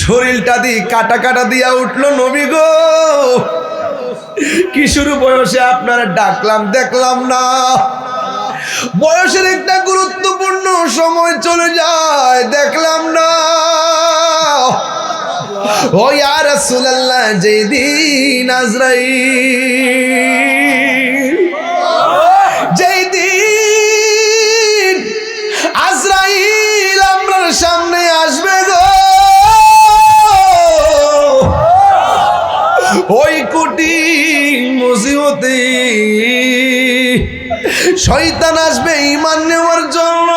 শরীরটা দিয়ে কাটা কাটা দিয়া উঠল নবী গো। কিশোর বয়সে আপনারা ডাকলাম, দেখলাম না। বয়সের একটা গুরুত্বপূর্ণ সময় চলে যায়, দেখলাম না। ও ইয়া রাসূলুল্লাহ, যেদিন আজরাইল যেই ওই কোটি মুসিবতে শয়তান আসবে ইমান নেওয়ার জন্য।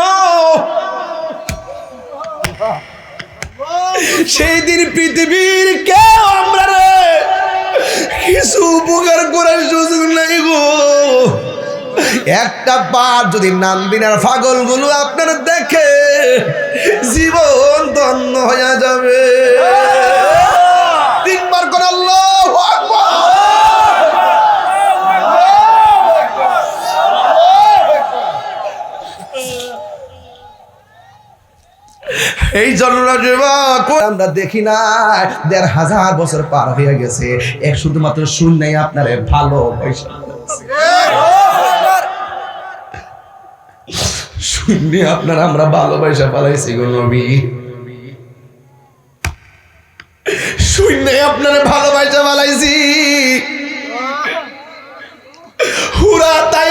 সেই দিন পৃথিবীর কেউ আমরা রে কিছু উপকার করার সুযোগ নাই গো। একটা পার যদি নামবিনার পাগলগুলো আপনার দেখে, জীবন ধন্য হয়ে যাবে। তিনবার করে এই আমরা দেখি না দেড় হাজার বছর পার হয়ে গেছে। এক শুধুমাত্র আপনারে ভালো আপনার আমরা ভালোবাসা পালাইছি গো নবী। শূন্য আপনার ভালোবাসা পালাইছি। হুরা তাই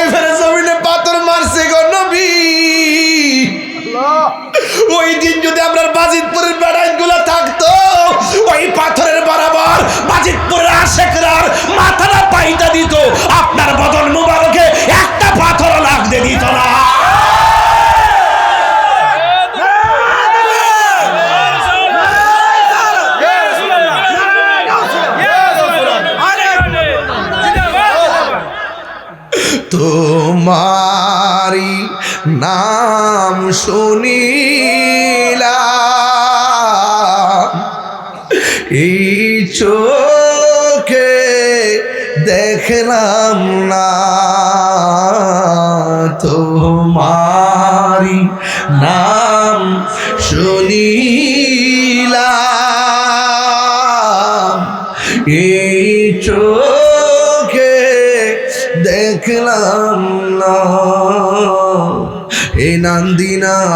ওই দিন যদি আপনার বাজিতপুরের বেড়াইগুলো থাকতো ওই পাথরের বরাবর বাজিতপুরের আশেকরার তোমারি নাম শুনিলাম। এই চোখে দেখলাম না তোমারি নাম শুনিলাম।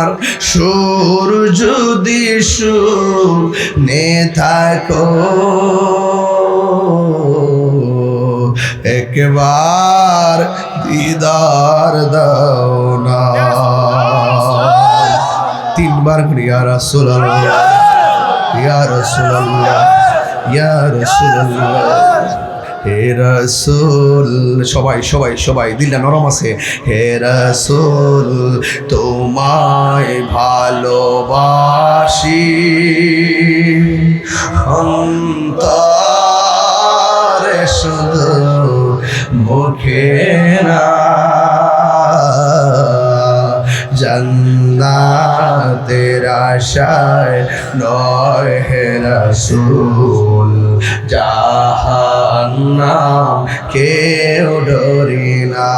নান্দিনার সুর যদি নে থাকো। একবার দিদার দাও না। তিনবার করে, ইয়া রাসূলুল্লাহ ইয়া রাসূলুল্লাহ ইয়া রাসূলুল্লাহ। হে রাসূল, সবাই সবাই সবাই দিলটা নরম আছে। হে রাসূল, তোমায় ভালোবাসি। অন্তরে শুধু মুখে না, জন্নাতের আশায় নয় হে রসুল। জাহান্নাম কেউ ডরি না।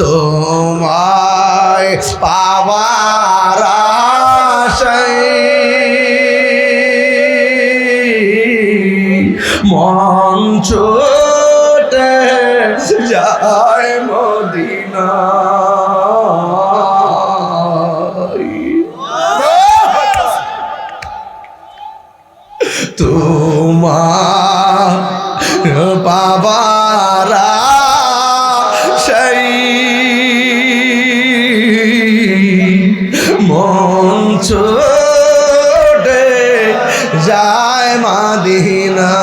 তোমায় পাওয়ার আশায় মন ছোটে যায় বাবারা সেই ছোটে যায় মাদিনা।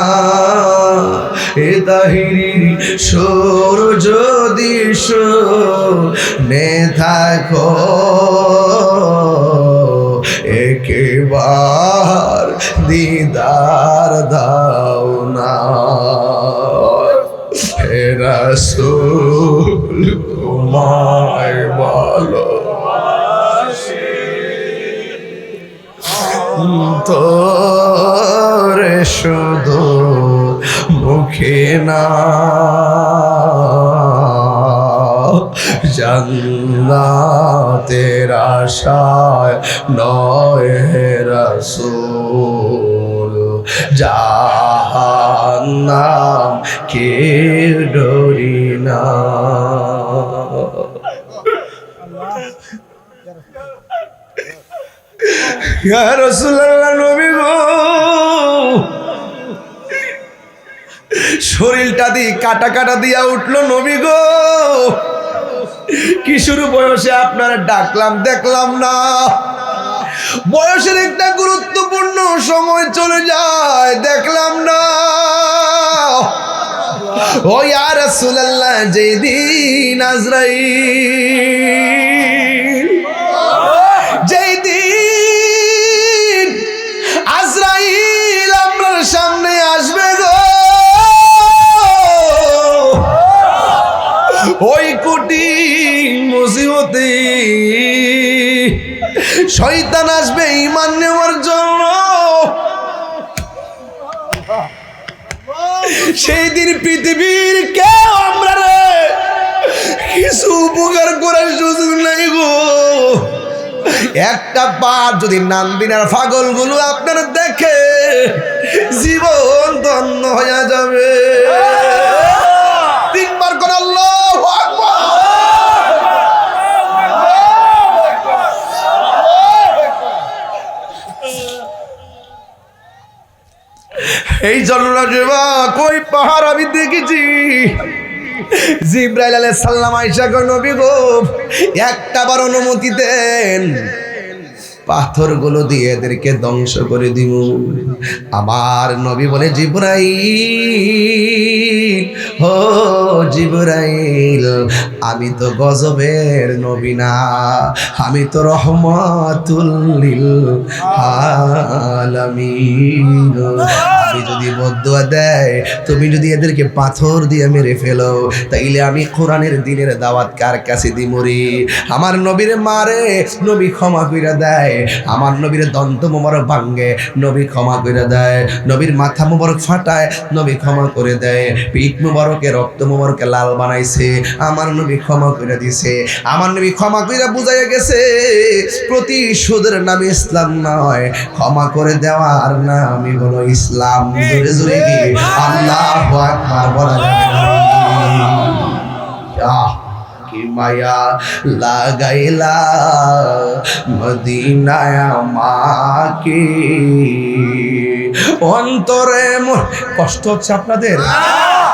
এ তাহিরির সুর যদি নে থাকো, একেবার দিদার দাও না। রাসূল তোমায় ভালো তোরে শুধু মুখে না জন্নাতের আশায় নয় রসুল জাহান্নাম কে ডরি না। নবী গো, শরীরটা দিয়ে কাটা কাটা দিয়া উঠল নবী গো। কিশোর বয়সে আপনার ডাকলাম, দেখলাম না। বয়সের একটা গুরুত্বপূর্ণ সময় চলে যায়, দেখলাম না। ও ইয়া রাসূলুল্লাহ যেদিন আজরাইল। যেই দিন আজরাইল আপনার সামনে আসবে গো। ওই কোটি মুসিবতে শয়তান আসবে ইমান নেওয়ার জন্য। সেই দিন পৃথিবীর কেউ আমরা রে কিছু উপকার করার সুযোগ নাই গো? একটা পার যদি নান্দিনার ফাগলগুলো আপনারা দেখে এই জন্য কই পাহাড় আমি দেখেছি। জিব্রাইল আলাইহিস সালাম আয়েশা গো নবী গো, একটা বার অনুমতি দেন। পাথরগুলো দিয়ে এদেরকে ধ্বংস করে দিব আমার নবী বলে, জিব্রাইল, ও জিব্রাইল, আমি তো গজবের নবী না, আমি তো রহমাতুল্লিল আলামিন। আমি যদি বদুয়া দেয়, তুমি যদি এদেরকে পাথর দিয়ে মেরে ফেলো, তাইলে আমি কোরআনের দিনের দাওয়াত কার কাছে দিমরি আমার নবীর মারে নবী ক্ষমা কইরা দেয় আমার নবীর দন্ত মোবারক ভাঙ্গে নবী ক্ষমা করে দেয়। নবীর মাথা মোবারক ফাটায় নবী ক্ষমা করে দেয়। পিঠ মোবারকে রক্ত মোবারকে লাল বানাইছে আমার নবী ক্ষমা করে দিছে। আমার নবী ক্ষমা করে বুঝাইয়া গেছে প্রতিশোধের নাম ইসলাম নয় ক্ষমা করে দেওয়ার নামই হলো ইসলাম। জোরে জোরে কি আল্লাহ মায়া লাগাইলা মদিনায় আমাকে। অন্তরে কষ্ট হচ্ছে আপনাদের?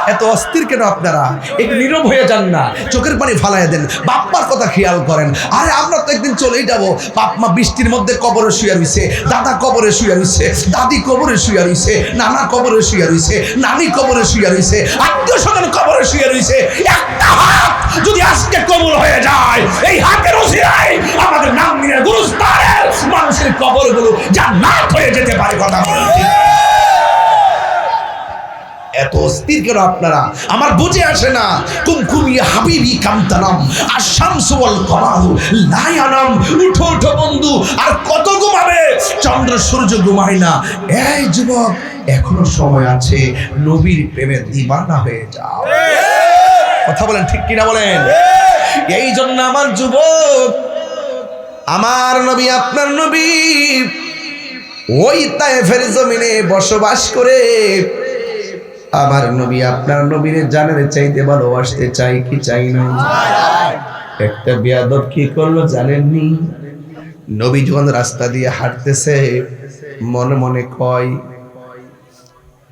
এত অস্থির কেন আপনারা? একটু নীরব হয়ে যান না। চোখের পানি ফালাই দেন। বাপ্পার কথা খেয়াল করেন। আরে, আমরা তো একদিন চলেই যাব। বাপমা বৃষ্টির মধ্যে কবরে শুয়ে রইছে, দাদা কবরে শুয়ে রইছে, দাদি কবরে শুয়ে রইছে, নানা কবরে শুয়ে রইছে, নানি কবরে শুয়ে রইছে আত্মীয় স্বজন কবরে শুয়ে রইছে। একটা হাত যদি আজকে কবর হয়ে যায়, এই হাতের ওসিরাই আমাদের নাম নিয়ে গুরুস্থানের মানুষের কবরগুলো জান্নাত হয়ে যেতে পারে কথা ঠিক? এত অস্থির কেন আপনারা? আমার বুঝে আসে না। কুমকুমি হাবিবি কামতানাম আর শামসুল কমালু লায়ানাম উঠো উঠো বন্ধু, আর কত ঘুমাবে? চন্দ্র, সূর্য ঘুমায় না। এই যুবক, এখনও সময় আছে, নবীর প্রেমে দিবানা হয়ে যাও। কথা বলেন, ঠিক কিনা বলেন? এই জন্য আমার যুবক, আমার নবী, আপনার নবী, ওই তায়েফের জমিনে বসবাস করে আমার নবী আপনার নবীর জানের চাইতে ভালোবাসতে চাই কি চাই না? একটা বিয়াদব কি করল জানেননি? নবী যখন রাস্তা দিয়ে হাঁটতেছে মনে মনে কয়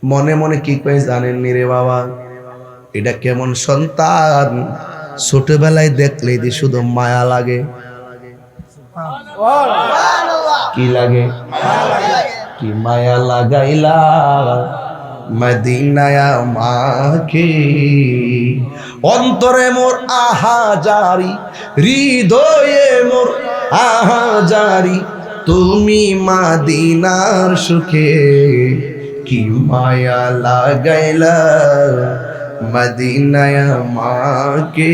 মনে মনে কি কয় জানেননি রে বাবা? এটা কেমন সন্তান? ছোটবেলায় দেখলেই যে শুধু মায়া লাগে। কি লাগে। কি মায়া লাগাইলা? মদিনায় মাকে। অন্তরে মোর আহা জারি হৃদয়ে মোর আহা জারি তুমি মাদিনার সুখে কি মায়া লাগাইলা মদিনায় মাকে?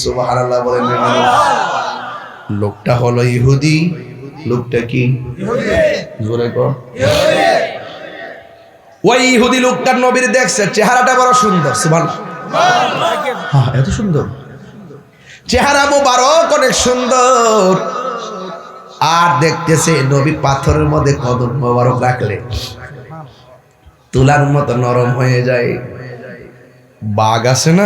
সুবহানাল্লাহ বলেন লোকটা হলো ইহুদি, লোকটা কি? জোরে কর। ওই ইহুদি লোকটার নবীর দেখছে, চেহারাটা বড় সুন্দর সুভান হ্যাঁ এত সুন্দর। চেহারা মুবারক, অনেক সুন্দর। আর দেখতেছে নবী পাথরের মধ্যে কদম মুবারক রাখলে। তুলার মতো নরম হয়ে যায়। বাঘ আছে না?